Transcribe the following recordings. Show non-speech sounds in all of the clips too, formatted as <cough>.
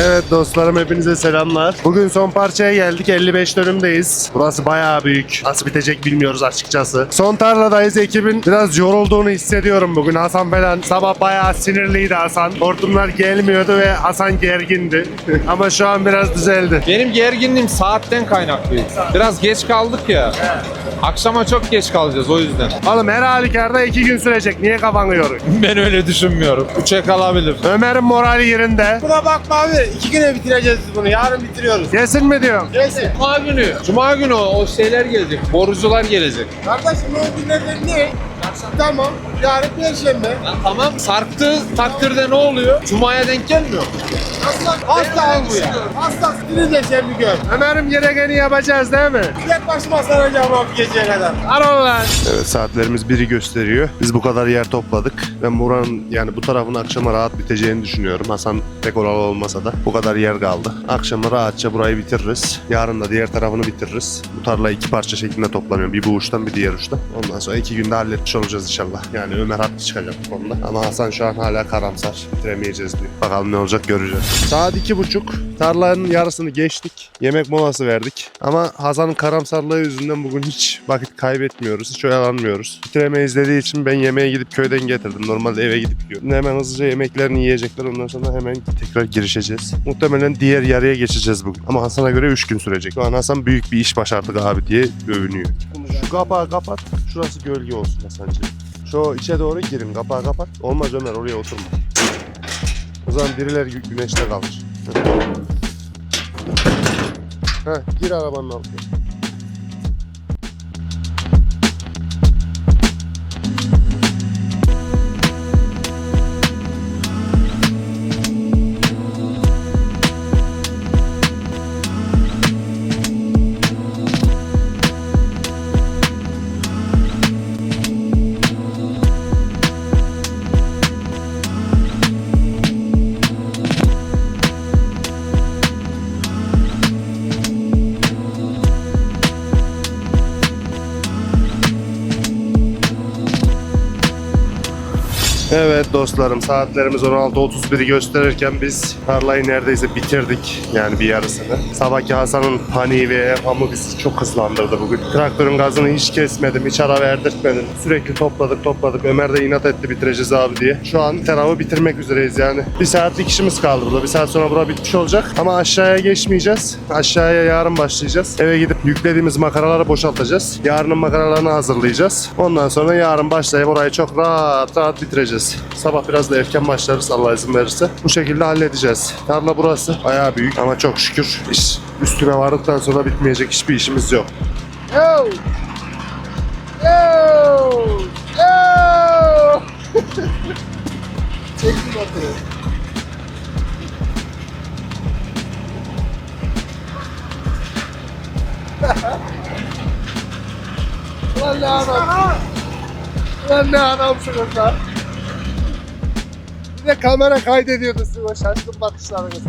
Evet dostlarım hepinize selamlar. Bugün son parçaya geldik. 55 dönümdeyiz. Burası bayağı büyük. Nasıl bitecek bilmiyoruz açıkçası. Son tarladayız. Ekibin biraz yorulduğunu hissediyorum bugün. Hasan falan sabah bayağı sinirliydi Hasan. Hortumlar gelmiyordu ve Hasan gergindi. <laughs> Ama şu an biraz düzeldi. Benim gerginliğim saatten kaynaklı. Biraz geç kaldık ya. Akşama çok geç kalacağız o yüzden. Oğlum her halükarda iki gün sürecek. Niye kafanı yoruyorsun? <laughs> Ben öyle düşünmüyorum. Üçe kalabilir. Ömer'in morali yerinde. Buna bakma abi. iki güne bitireceğiz biz bunu. Yarın bitiriyoruz. Yesin mi diyorum? Neyse. Cuma günü. Cuma günü o, o şeyler gelecek. Borucular gelecek. Kardeşim o günlerden ne? Tamam. Yarın perşembe. Lan tamam sarktığı takdirde ne oluyor? Cuma'ya denk gelmiyor. Aslan hasta al bu ya. Hasta stilini de sen bir gör. Ömer'im gerekeni yapacağız değil mi? Tek başıma saracağım abi geceye kadar. Lan. Evet saatlerimiz biri gösteriyor. Biz bu kadar yer topladık. Ben buranın yani bu tarafın akşama rahat biteceğini düşünüyorum. Hasan pek oralı olmasa da bu kadar yer kaldı. Akşama rahatça burayı bitiririz. Yarın da diğer tarafını bitiririz. Bu tarla iki parça şeklinde toplanıyor. Bir bu uçtan bir diğer uçtan. Ondan sonra iki günde halletmiş olacağız inşallah. Yani Ömer haklı çıkacak bu konuda. Ama Hasan şu an hala karamsar. Bitiremeyeceğiz diyor. Bakalım ne olacak göreceğiz. Saat iki buçuk. Tarlanın yarısını geçtik. Yemek molası verdik. Ama Hasan'ın karamsarlığı yüzünden bugün hiç vakit kaybetmiyoruz. Hiç oyalanmıyoruz. Bitiremeyiz dediği için ben yemeğe gidip köyden getirdim. Normalde eve gidip yiyorum. Hemen hızlıca yemeklerini yiyecekler. Ondan sonra hemen tekrar girişeceğiz. Muhtemelen diğer yarıya geçeceğiz bugün. Ama Hasan'a göre 3 gün sürecek. Şu an Hasan büyük bir iş başardık abi diye övünüyor. Şu kapağı kapat. Şurası gölge olsun Hasan'cığım. Şu içe doğru girin. Kapağı kapat. Olmaz Ömer oraya oturma. O zaman birileri gü- güneşte kalır. Heh, gir arabanın altına. Evet dostlarım saatlerimiz 16.31'i gösterirken biz tarlayı neredeyse bitirdik yani bir yarısını. Sabahki Hasan'ın paniği ve evhamı bizi çok hızlandırdı bugün. Traktörün gazını hiç kesmedim, hiç ara verdirtmedim. Sürekli topladık topladık. Ömer de inat etti bitireceğiz abi diye. Şu an tarafı bitirmek üzereyiz yani. Bir saatlik işimiz kaldı burada. Bir saat sonra bura bitmiş olacak. Ama aşağıya geçmeyeceğiz. Aşağıya yarın başlayacağız. Eve gidip yüklediğimiz makaraları boşaltacağız. Yarının makaralarını hazırlayacağız. Ondan sonra yarın başlayıp orayı çok rahat rahat bitireceğiz. Sabah biraz da erken başlarız Allah izin verirse. Bu şekilde halledeceğiz. Tarla burası bayağı büyük ama çok şükür iş üstüne vardıktan sonra bitmeyecek hiçbir işimiz yok. Yo! Yo! Yo! Çektim motoru. Ulan ne adam. Ulan ne adamsınız lan. Bir de kamera kaydediyordu sizi o şaşkın bakışlarınızı.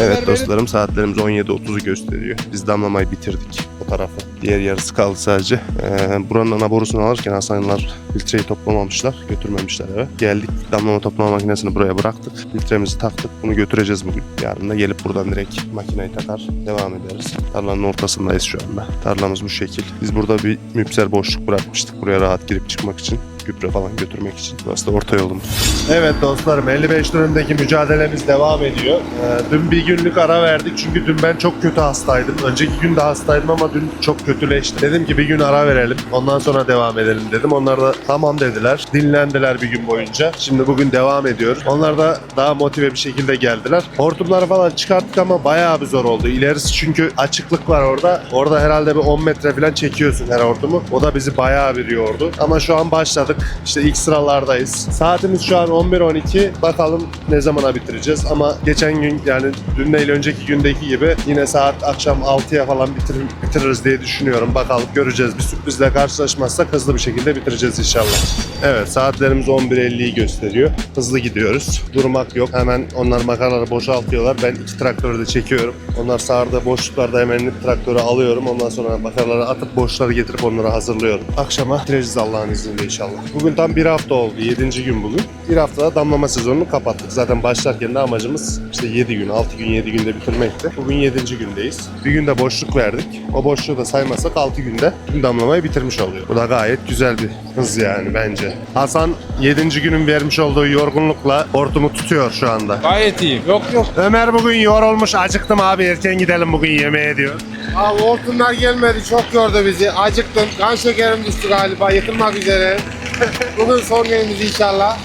Evet dostlarım saatlerimiz 17.30'u gösteriyor. Biz damlamayı bitirdik o tarafı. Diğer yarısı kaldı sadece. Ee, buranın ana borusunu alırken Hasanlar filtreyi toplamamışlar, götürmemişler eve. Geldik damlama toplama makinesini buraya bıraktık. Filtremizi taktık. Bunu götüreceğiz bugün. Yarın da gelip buradan direkt makineyi takar devam ederiz. Tarlanın ortasındayız şu anda. Tarlamız bu şekil. Biz burada bir müpsel boşluk bırakmıştık buraya rahat girip çıkmak için gübre falan götürmek için. Burası da orta yolumuz. Evet dostlarım 55 dönümdeki mücadelemiz devam ediyor. Ee, dün bir günlük ara verdik çünkü dün ben çok kötü hastaydım. Önceki gün de hastaydım ama dün çok kötüleşti. Dedim ki bir gün ara verelim. Ondan sonra devam edelim dedim. Onlar da tamam dediler. Dinlendiler bir gün boyunca. Şimdi bugün devam ediyoruz. Onlar da daha motive bir şekilde geldiler. Hortumları falan çıkarttık ama bayağı bir zor oldu. İlerisi çünkü açıklık var orada. Orada herhalde bir 10 metre falan çekiyorsun her hortumu. O da bizi bayağı bir yordu. Ama şu an başladık. İşte ilk sıralardayız. Saatimiz şu an 11.12. Bakalım ne zamana bitireceğiz. Ama geçen gün yani dün değil önceki gündeki gibi yine saat akşam 6'ya falan bitir, bitiririz diye düşünüyorum. Düşünüyorum. Bakalım göreceğiz. Bir sürprizle karşılaşmazsak hızlı bir şekilde bitireceğiz inşallah. Evet saatlerimiz 11.50'yi gösteriyor. Hızlı gidiyoruz. Durmak yok. Hemen onlar makarnaları boşaltıyorlar. Ben iki traktörü de çekiyorum. Onlar sağda boşluklarda hemen traktörü alıyorum. Ondan sonra makarnaları atıp boşları getirip onları hazırlıyorum. Akşama bitireceğiz Allah'ın izniyle inşallah. Bugün tam bir hafta oldu. 7. gün bugün. Bir haftada damlama sezonunu kapattık. Zaten başlarken de amacımız işte 7 gün, 6 gün, 7 günde bitirmekti. Bugün 7. gündeyiz. Bir günde boşluk verdik. O boşluğu da saymazsak 6 günde damlamayı bitirmiş oluyor. Bu da gayet güzel bir hız yani bence. Hasan 7. günün vermiş olduğu yorgunlukla hortumu tutuyor şu anda. Gayet iyi. Yok yok. Ömer bugün yorulmuş acıktım abi erken gidelim bugün yemeğe diyor. Abi hortumlar gelmedi çok gördü bizi. Acıktım. Kan şekerim düştü galiba. Yıkılmak üzere. <laughs> Bugün son günümüz inşallah.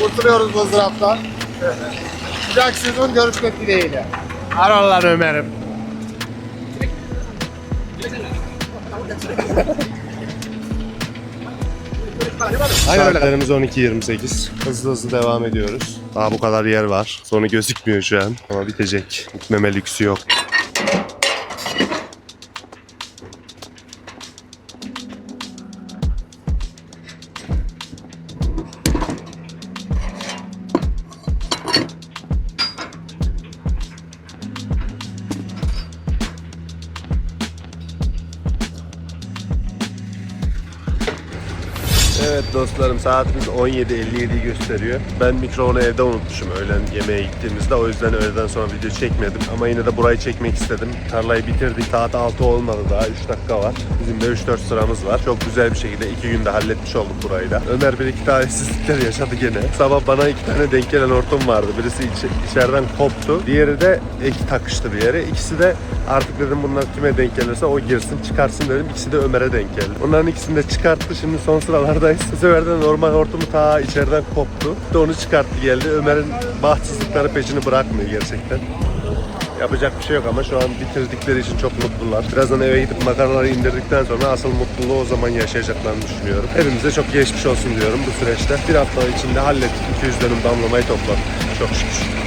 Kurtuluyoruz bu. Bir dahaki sezon görüşmek dileğiyle. Ararlar Ömer'im. Saatlerimiz 12.28. Hızlı hızlı devam ediyoruz. Daha bu kadar yer var. Sonu gözükmüyor şu an. Ama bitecek. Bitmeme lüksü yok. Evet dostlarım saatimiz 17.57'yi gösteriyor. Ben mikrofonu evde unutmuşum öğlen yemeğe gittiğimizde. O yüzden öğleden sonra video çekmedim. Ama yine de burayı çekmek istedim. Tarlayı bitirdik. Saat 6 olmadı daha. 3 dakika var. Bizim de 3-4 sıramız var. Çok güzel bir şekilde 2 günde halletmiş olduk burayı da. Ömer bir iki talihsizlikler yaşadı gene. Sabah bana iki tane denk gelen hortum vardı. Birisi iç- içeriden koptu. Diğeri de ek takıştı bir yere. İkisi de artık dedim bunlar kime denk gelirse o girsin çıkarsın dedim. İkisi de Ömer'e denk geldi. Onların ikisini de çıkarttı. Şimdi son sıralardayız. Bu sefer de normal hortumu ta içeriden koptu. De onu çıkarttı geldi. Ömer'in bahtsızlıkları peşini bırakmıyor gerçekten. Yapacak bir şey yok ama şu an bitirdikleri için çok mutlular. Birazdan eve gidip makarnaları indirdikten sonra asıl mutluluğu o zaman yaşayacaklarını düşünüyorum. Hepimize çok geçmiş olsun diyorum bu süreçte. Bir hafta içinde hallettik. 200 dönüm damlamayı topladık. Çok şükür.